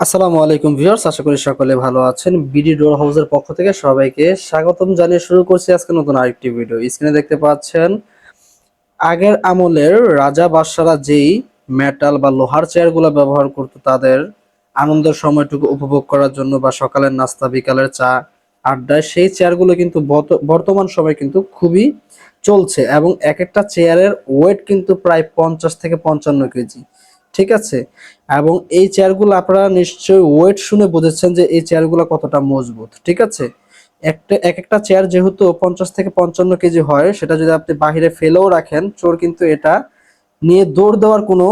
আসসালামু আলাইকুম ভিউয়ার্স, আশা করি সকলে ভালো আছেন। বিডি ডোর হাউসের পক্ষ থেকে সবাইকে স্বাগতম জানিয়ে শুরু করছি আজকে নতুন আরেকটি ভিডিও। স্ক্রিনে দেখতে পাচ্ছেন, আগের আমলের রাজা বাদশারা যেই মেটাল বা লোহার চেয়ারগুলো ব্যবহার করতো, তাদের আনন্দের সময়টুকু উপভোগ করার জন্য বা সকালের নাস্তা, বিকালের চা আড্ডায়, সেই চেয়ারগুলো কিন্তু বর্ত- বর্তমান সময় কিন্তু খুবই চলছে এবং এক একটা চেয়ারের ওয়েট কিন্তু প্রায় পঞ্চাশ থেকে পঞ্চান্ন কেজি। ঠিক আছে? এবং এই চেয়ারগুলো আপনারা নিশ্চয়ই ওয়েট শুনে বুঝেছেন যে এই চেয়ারগুলো কতটা মজবুত, ঠিক আছে? একটা এক একটা চেয়ার যেহেতু পঞ্চাশ থেকে পঞ্চান্ন কেজি হয়, সেটা যদি আপনি বাহিরে ফেলেও রাখেন, চোর কিন্তু এটা নিয়ে দৌড় দেওয়ার কোনো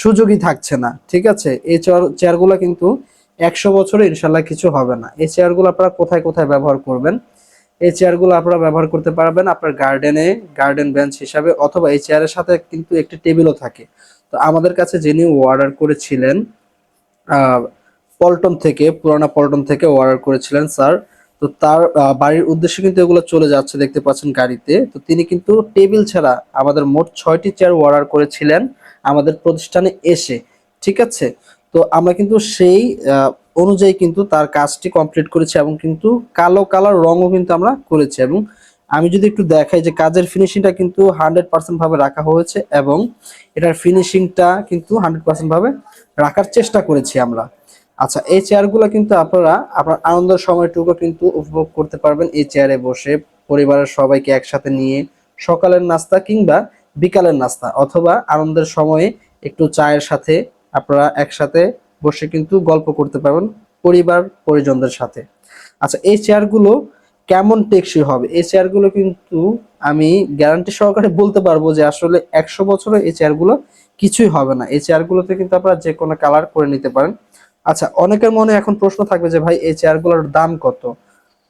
সুযোগই থাকছে না, ঠিক আছে? এই চেয়ার চেয়ারগুলো কিন্তু একশো বছরে ইনশাল্লাহ কিছু হবে না। এই চেয়ারগুলো আপনারা কোথায় কোথায় ব্যবহার করবেন? এই চেয়ারগুলো আপনারা ব্যবহার করতে পারবেন আপনার গার্ডেনে গার্ডেন বেঞ্চ হিসাবে, অথবা এই চেয়ারের সাথে কিন্তু একটি টেবিলও থাকে। তো আমাদের কাছে যিনি অর্ডার করেছিলেন পল্টন থেকে, পুরানা পল্টন থেকে অর্ডার করেছিলেন স্যার তো তার বাড়ির উদ্দেশ্যে কিন্তু এগুলো চলে যাচ্ছে দেখতে পাচ্ছেন গাড়িতে। তো তিনি কিন্তু টেবিল ছাড়া আমাদের মোট ছয়টি চেয়ার অর্ডার করেছিলেন আমাদের প্রতিষ্ঠানে এসে, ঠিক আছে? তো আমরা কিন্তু সেই অনুযায়ী কিন্তু তার কাজটি কমপ্লিট করেছি এবং কিন্তু কালো কালার রঙও কিন্তু আমরা করেছি এবং আমি যদি একটু দেখাই যে কাজের ফিনিশিংটা কিন্তু হান্ড্রেড পার্সেন্ট ভাবে রাখা হয়েছে এবং এটার ফিনিশিংটা কিন্তু হান্ড্রেড পার্সেন্ট ভাবে রাখার চেষ্টা করেছি আমরা। আচ্ছা এই চেয়ারগুলো কিন্তু আপনারা, আপনার আনন্দের সময়টুকু কিন্তু উপভোগ করতে পারবেন এই চেয়ারে বসে পরিবারের সবাইকে একসাথে নিয়ে সকালের নাস্তা কিংবা বিকালের নাস্তা অথবা আনন্দের সময়ে একটু চায়ের সাথে আপনারা একসাথে বসে কিন্তু গল্প করতে পারবেন পরিবার পরিজনদের সাথে। আচ্ছা এই চেয়ারগুলো কেমন টেকসই হবে? এই চেয়ারগুলো কিন্তু আমি গ্যারান্টি সহকারে বলতে পারব যে আসলে একশো বছরে এই চেয়ারগুলো কিছুই হবে না। এই চেয়ারগুলোতে কিন্তু আপনারা যে কোনো কালার করে নিতে পারেন। আচ্ছা অনেকের মনে এখন প্রশ্ন থাকবে যে ভাই, এই চেয়ারগুলোর দাম কত?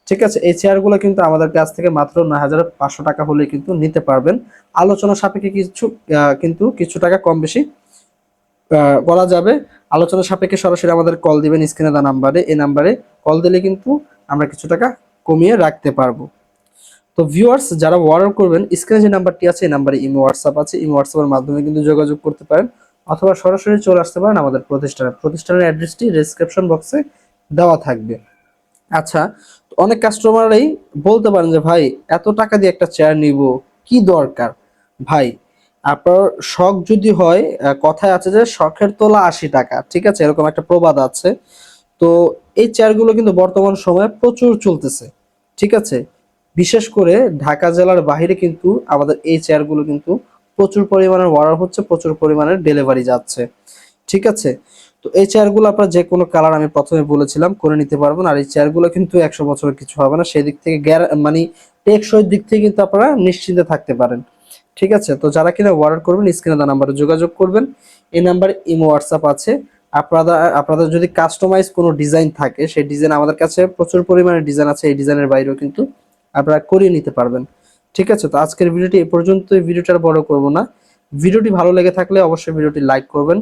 ঠিক আছে, এই চেয়ারগুলো কিন্তু আমাদের কাছ থেকে মাত্র নয় হাজার পাঁচশো টাকা হলে কিন্তু নিতে পারবেন। আলোচনা সাপেক্ষে কিছু কিন্তু কিছু টাকা কম বেশি বলা যাবে। আলোচনা সাপেক্ষে সরাসরি আমাদের কল দিবেন স্ক্রিনে দেওয়া নাম্বারে। এই নাম্বারে কল দিলে কিন্তু আমরা কিছু টাকা কমিয়ে রাখতে পারব। তো ভিউয়ার্স যারা অর্ডার করবেন স্ক্রিনে যে নাম্বারটি আছে, এই নাম্বারে ইমো হোয়াটসঅ্যাপ আছে। ইমো হোয়াটসঅ্যাপের মাধ্যমে কিন্তু যোগাযোগ করতে পারেন অথবা সরাসরি চলে আসতে পারেন আমাদের প্রতিষ্ঠানে। প্রতিষ্ঠানের অ্যাড্রেসটি ডেসক্রিপশন বক্সে দেওয়া থাকবে। আচ্ছা অনেক কাস্টমারই বলতে পারেন যে, ভাই, এত টাকা দিয়ে একটা চেয়ার নিব, কি দরকার? ভাই, আপনার শখ যদি হয় কথায় আছে যে, শখের তোলা আশি টাকা। ঠিক আছে, এরকম একটা প্রবাদ আছে। তো এই চেয়ারগুলো কিন্তু বর্তমান সময়ে প্রচুর চলতেছে, ঠিক আছে? বিশেষ করে ঢাকা জেলার বাইরে কিন্তু আমাদের এই চেয়ারগুলো কিন্তু প্রচুর পরিমাণের অর্ডার হচ্ছে, প্রচুর পরিমাণের ডেলিভারি যাচ্ছে, ঠিক আছে? তো এই চেয়ারগুলো আপনার যে কোনো কালার আমি প্রথমে বলেছিলাম, করে নিতে পারবেন। আর এই চেয়ারগুলো কিন্তু একশো বছরের কিছু হবে না সেই দিক থেকে মানে টেকসই দিক থেকে কিন্তু আপনারা নিশ্চিন্তে থাকতে পারেন, ঠিক আছে? তো যারা কিনা অর্ডার করবেন, স্ক্রিনে দা নাম্বারে যোগাযোগ করবেন। এই নাম্বারে ইমো হোয়াটসঅ্যাপ আছে। আপনারা, আপনাদের যদি কাস্টমাইজ কোনো ডিজাইন থাকে, সেই ডিজাইন আমাদের কাছে প্রচুর পরিমাণে ডিজাইন আছে, এই ডিজাইনের বাইরেও কিন্তু আপনারা করিয়ে নিতে পারবেন। ঠিক আছে? তো আজকের ভিডিওটি এ পর্যন্ত ভিডিওটা বড় করব না। ভিডিওটি ভালো লেগে থাকলে অবশ্যই ভিডিওটি লাইক করবেন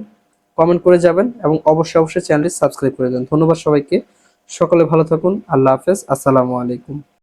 কমেন্ট করে যাবেন এবং অবশ্যই অবশ্যই চ্যানেলটি সাবস্ক্রাইব করে দেন ধন্যবাদ সবাইকে। সকলে ভালো থাকুন। আল্লাহ হাফেজ। আসসালামু আলাইকুম।